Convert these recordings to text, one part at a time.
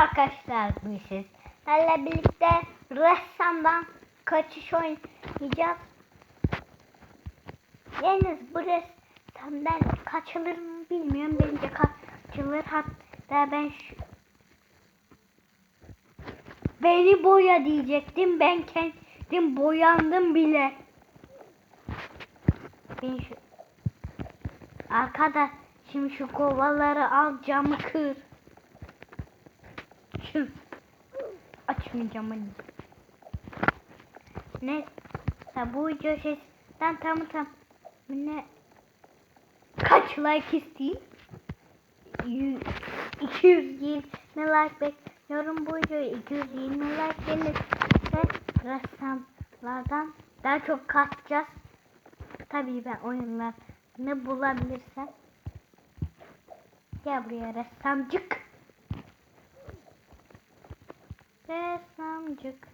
arkadaşlar bu sizlerle birlikte ressamdan kaçış oynayacağız. Yalnız bu ressamdan kaçılır mı bilmiyorum. Bence kaçılır. Hatta ben şu Beni boya diyecektim. Ben kendim boyandım bile. Ben şu Arkadaş şimdi şu kovaları al camı kır. Şu açmayacağım hani. Ne? Ha bu video şeyden tam tam ne? Kaç like isteyeyim? 100, 220 like bekliyorum bu videoya 220 like gelirse ressamlardan daha çok kaçacağız. Tabii ben oyunlar ne bulabilirsem. Gel buraya ressamcık. Ressamcık.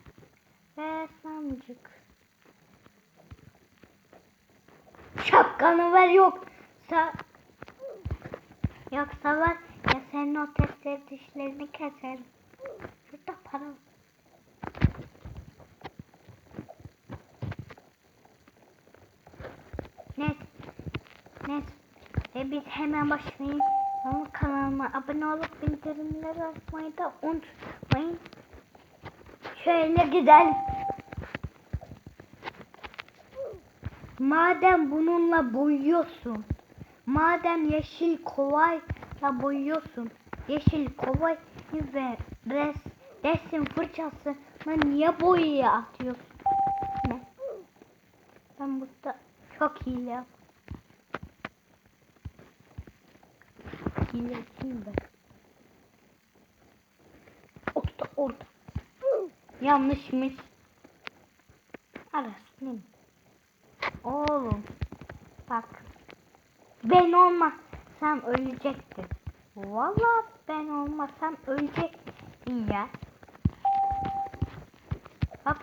Ressamcık. Şapkanı ver yoksa yoksa var ya senin o testleri dişlerini keserim. Şurada para var. Neyse. Neyse. Ve biz hemen başlayalım. Kanalıma abone olup bildirimleri açmayı da unutmayın. Şöyle gidelim. Madem bununla boyuyorsun. Madem yeşil kovayla boyuyorsun. Yeşil kovayı ve res, resim fırçasını niye boyaya atıyorsun? Ne? Ben burada çok hile yap. Hile kim ben? Orada orada. Yanlışmış. Arası ne? Oğlum. Bak. Ben olmasam ölecektin. Valla ben olmasam ölecektin ya. Bak.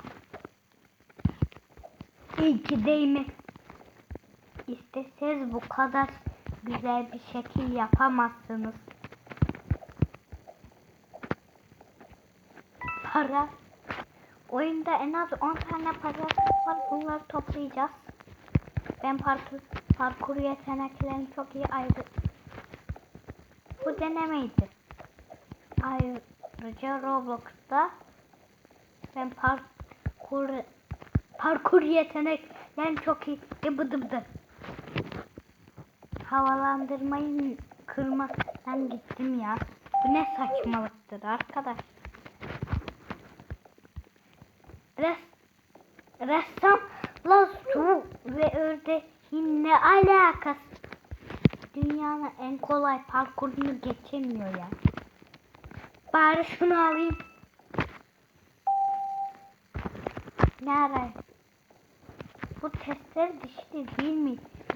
İyi ki değme. İsteseniz bu kadar güzel bir şekil yapamazsınız. Para. Oyunda en az 10 tane para var. Bunları toplayacağız. Ben parkur, parkur yeteneklerini çok iyi ayrı. Bu denemeydi. Ayrıca Roblox'ta ben parkur parkur yeteneklerini çok iyi bıdı. Havalandırmayı kırmadan gittim ya. Bu ne saçmalıktır arkadaş. Res, ressamla su ve ördeğin ne alakası? Dünyanın en kolay parkurunu geçemiyor ya. Bari şunu alayım. Ne arayayım? Bu testler dişli değil mi?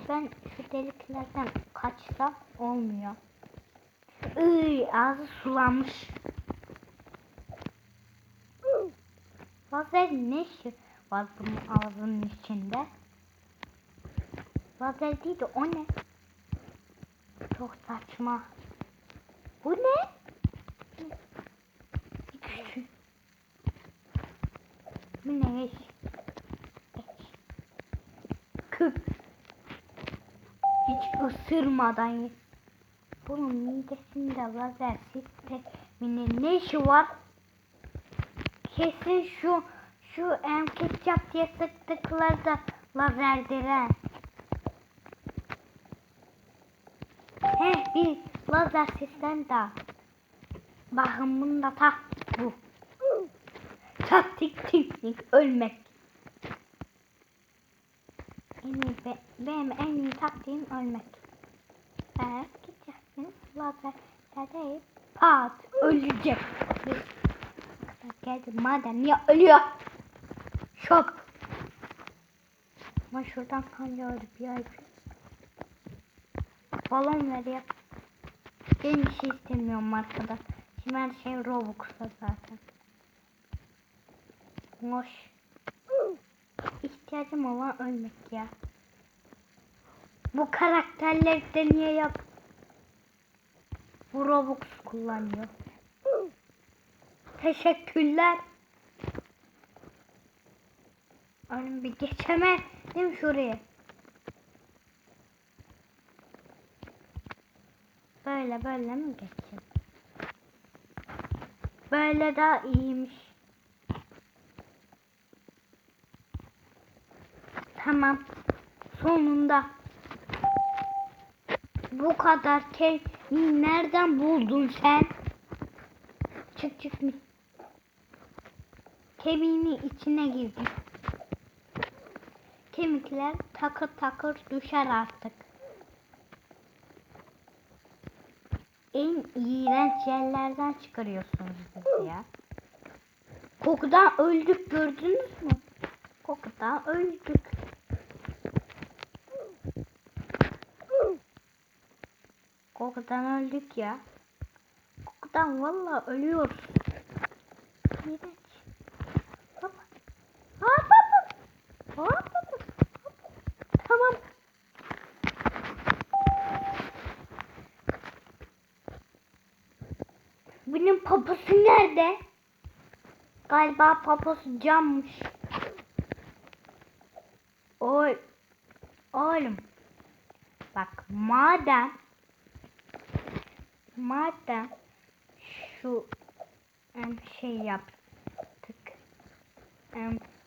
Ben şu deliklerden kaçsam olmuyor. Iy, ağzı sulanmış. Lazer ne işi var bunun ağzının içinde? Lazer değil de o ne? Çok saçma. Bu ne? Bu ne? Kıp. Hiç ısırmadan. Bunun midesinde lazer sisteminin ne işi var? Kesin şu şu em ketçap diye sıktıkları da lazerdir he. Heh bir lazer sistem daha. Bakın bunda ta bu. Taktik teknik ölmek. En iyi, be, benim en iyi taktiğim ölmek. Eğer gideceksiniz lazerle değil pat ölecek. Geldi madem ya ölüyor. Şok. Ama şuradan kan yağdı bir ay. Balon ver ya. Ben bir şey istemiyorum arkadaş. Şimdi her şey Robux'ta zaten. Hoş. İhtiyacım olan ölmek ya. Bu karakterlerde niye yap? Bu Robux kullanıyor. Teşekkürler. Oğlum bir geçemedim şuraya. Böyle böyle mi geçeceğim? Böyle daha iyiymiş. Tamam. Sonunda. Bu kadar kemiği nereden buldun sen? Çık çık mı? Kemiğini içine girdi. Kemikler takır takır düşer artık. En iğrenç yerlerden çıkarıyorsunuz bizi ya. Kokudan öldük gördünüz mü? Kokudan öldük. Kokudan öldük ya. Kokudan valla ölüyoruz. İğrenç. Hop. Hop hop hop. Tamam. Bunun poposu nerede? Galiba poposu cammış. Oy. Oğlum. Bak madem madem şu şey yaptık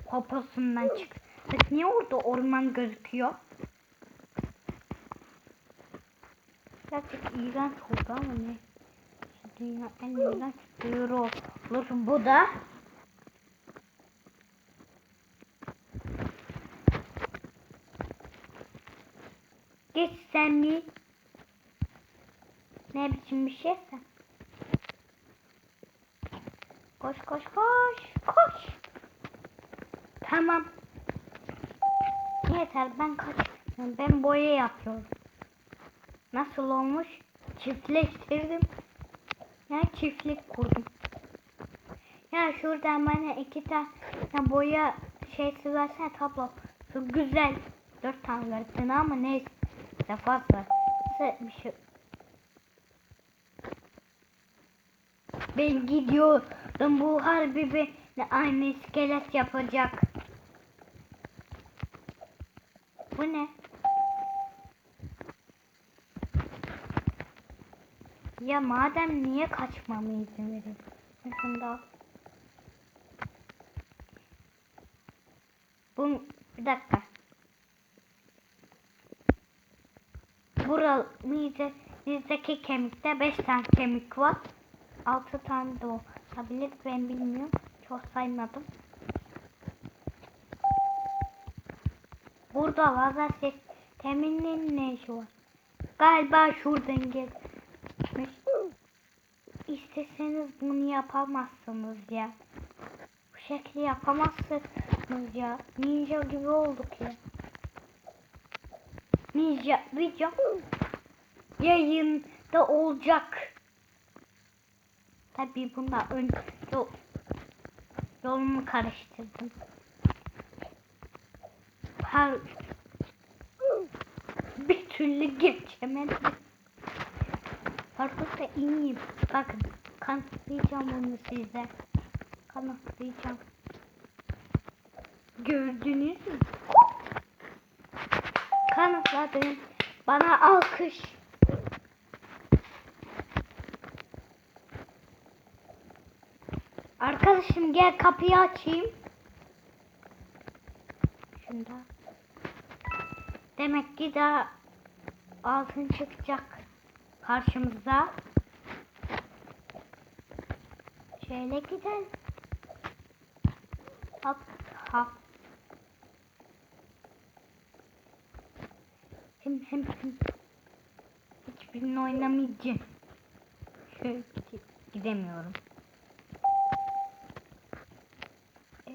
poposundan çıktık niye orada orman gözüküyor? Gerçek iğrenç oldu ama ne? Dünya en iğrenç duyuru olur bu da. Geç sen bir. Ne biçim bir şeyse. Koş koş koş koş. Tamam. Yeter ben kaç. Ben boya yapıyorum. Nasıl olmuş? Çiftleştirdim. Ya çiftlik kurdum. Ya şuradan bana iki tane boya şeysi versene tablo. Şu güzel. Dört tane verdin ama neyse. Fazla. Bir şey. Ben gidiyordum bu harbi bir aynı iskelet yapacak. Ne? Ya madem niye kaçmamı izin veriyorsun? Şunu da al. Bu bir dakika. Bural mide bizdeki kemikte 5 tane kemik var. 6 tane de olabilir ben bilmiyorum. Çok saymadım. Burada lazer sisteminin ne işi var? Galiba şuradan gelmiş. İsteseniz bunu yapamazsınız ya. Bu şekli yapamazsınız ya. Ninja gibi olduk ya. Ninja video yayında olacak. Tabii bunda ön yol, yolumu karıştırdım. Her bir türlü geçemedim. Parkur da iyiyim. Bakın kanıtlayacağım bunu size. Kanıtlayacağım. Gördünüz mü? Kanıtladım. Bana alkış. Arkadaşım gel kapıyı açayım. Şunda. Demek ki daha altın çıkacak karşımıza. Şöyle gidelim. Hop hop. Hem hem hem. Hiçbirini oynamayacağım. Şöyle gide- gidemiyorum. E,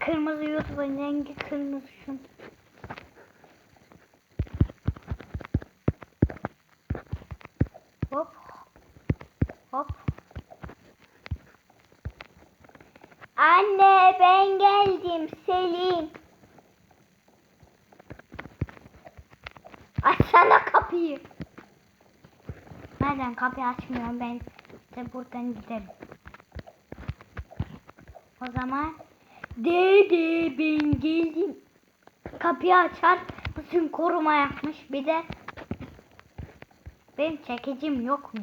Kırmızı YouTube'un rengi kırmızı şu. Hop. Hop. Anne geldim Selim. Açsana kapıyı. Nereden kapıyı açmıyorum ben de buradan giderim. O zaman Dede ben geldim. Kapıyı açar. Bütün koruma yapmış. Bir de benim çekicim yok mu?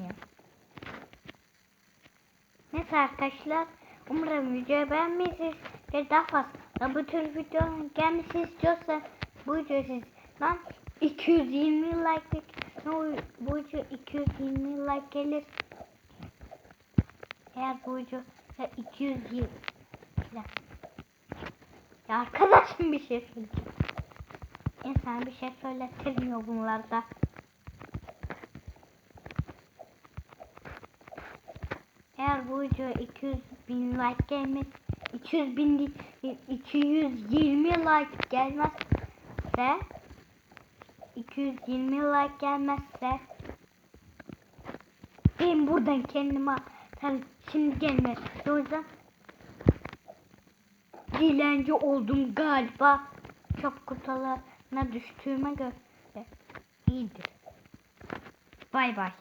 Neyse arkadaşlar. Umarım videoyu beğenmişsiniz. Ve daha fazla bu tür videonun gelmesi istiyorsa bu videoyu siz lan 220 like no, bu video 220 like gelir. Eğer bu video ya 220 falan. Ya arkadaşım bir şey söyleyeceğim. İnsan bir şey söyletilmiyor bunlarda. Eğer bu video 200 bin like gelmez 200 bin değil, 220 like gelmezse 220 like gelmezse ben buradan kendime tabii şimdi gelmez. O yüzden dilenci oldum galiba. Çöp kutularına düştüğüme göre iyidir. Bay bay.